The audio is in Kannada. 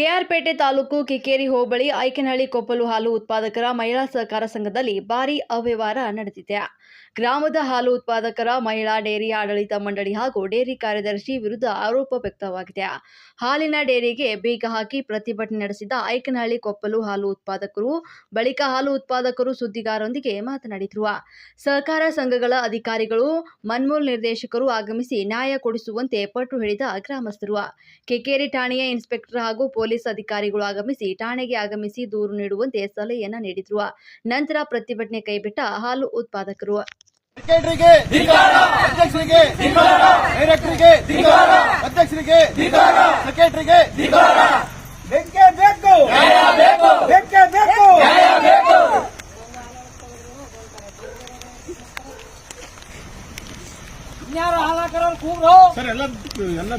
ಕೆಆರ್ಪೇಟೆ ತಾಲೂಕು ಕಿಕ್ಕೇರಿ ಹೋಬಳಿ ಐಕನಹಳ್ಳಿ ಕೊಪ್ಪಲು ಹಾಲು ಉತ್ಪಾದಕರ ಮಹಿಳಾ ಸಹಕಾರ ಸಂಘದಲ್ಲಿ ಭಾರಿ ಅವ್ಯವಹಾರ ನಡೆದಿದೆ. ಗ್ರಾಮದ ಹಾಲು ಉತ್ಪಾದಕರ ಮಹಿಳಾ ಡೇರಿ ಆಡಳಿತ ಮಂಡಳಿ ಹಾಗೂ ಡೇರಿ ಕಾರ್ಯದರ್ಶಿ ವಿರುದ್ಧ ಆರೋಪ ವ್ಯಕ್ತವಾಗಿದೆ. ಹಾಲಿನ ಡೇರಿಗೆ ಬೀಗ ಹಾಕಿ ಪ್ರತಿಭಟನೆ ನಡೆಸಿದ ಐಕನಹಳ್ಳಿ ಕೊಪ್ಪಲು ಹಾಲು ಉತ್ಪಾದಕರು ಬಳಿಕ ಹಾಲು ಉತ್ಪಾದಕರು ಸುದ್ದಿಗಾರರೊಂದಿಗೆ ಮಾತನಾಡಿದರು. ಸಹಕಾರ ಸಂಘಗಳ ಅಧಿಕಾರಿಗಳು, ಮನ್ಮೂಲ್ ನಿರ್ದೇಶಕರು ಆಗಮಿಸಿ ನ್ಯಾಯ ಕೊಡಿಸುವಂತೆ ಪಟ್ಟು ಹಿಡಿದ ಗ್ರಾಮಸ್ಥರು. ಕೆಕೇರಿ ಠಾಣೆಯ ಇನ್ಸ್ಪೆಕ್ಟರ್ ಹಾಗೂ ಪೊಲೀಸ್ ಅಧಿಕಾರಿಗಳು ಆಗಮಿಸಿ ಠಾಣೆಗೆ ಆಗಮಿಸಿ ದೂರು ನೀಡುವಂತೆ ಸಲಹೆಯನ್ನ ನೀಡಿದ್ರು. ನಂತರ ಪ್ರತಿಭಟನೆ ಕೈಬಿಟ್ಟ ಹಾಲು ಉತ್ಪಾದಕರು. ಸೆಕ್ರೆಟರಿಗೆ ಅಧ್ಯಕ್ಷರಿಗೆ ಡೈರೆಕ್ಟರಿಗೆ ಅಧ್ಯಕ್ಷರಿಗೆ ಸೆಕ್ರೆಟರಿಗೆ ಬೇಕೇ ಬೇಕು ಬೇಕೇ ಬೇಕು ಇನ್ಯಾರ ಹಾಲಾಕರ ಕೂಗ್ರು? ಸರ್ ಎಲ್ಲ ಎಲ್ಲ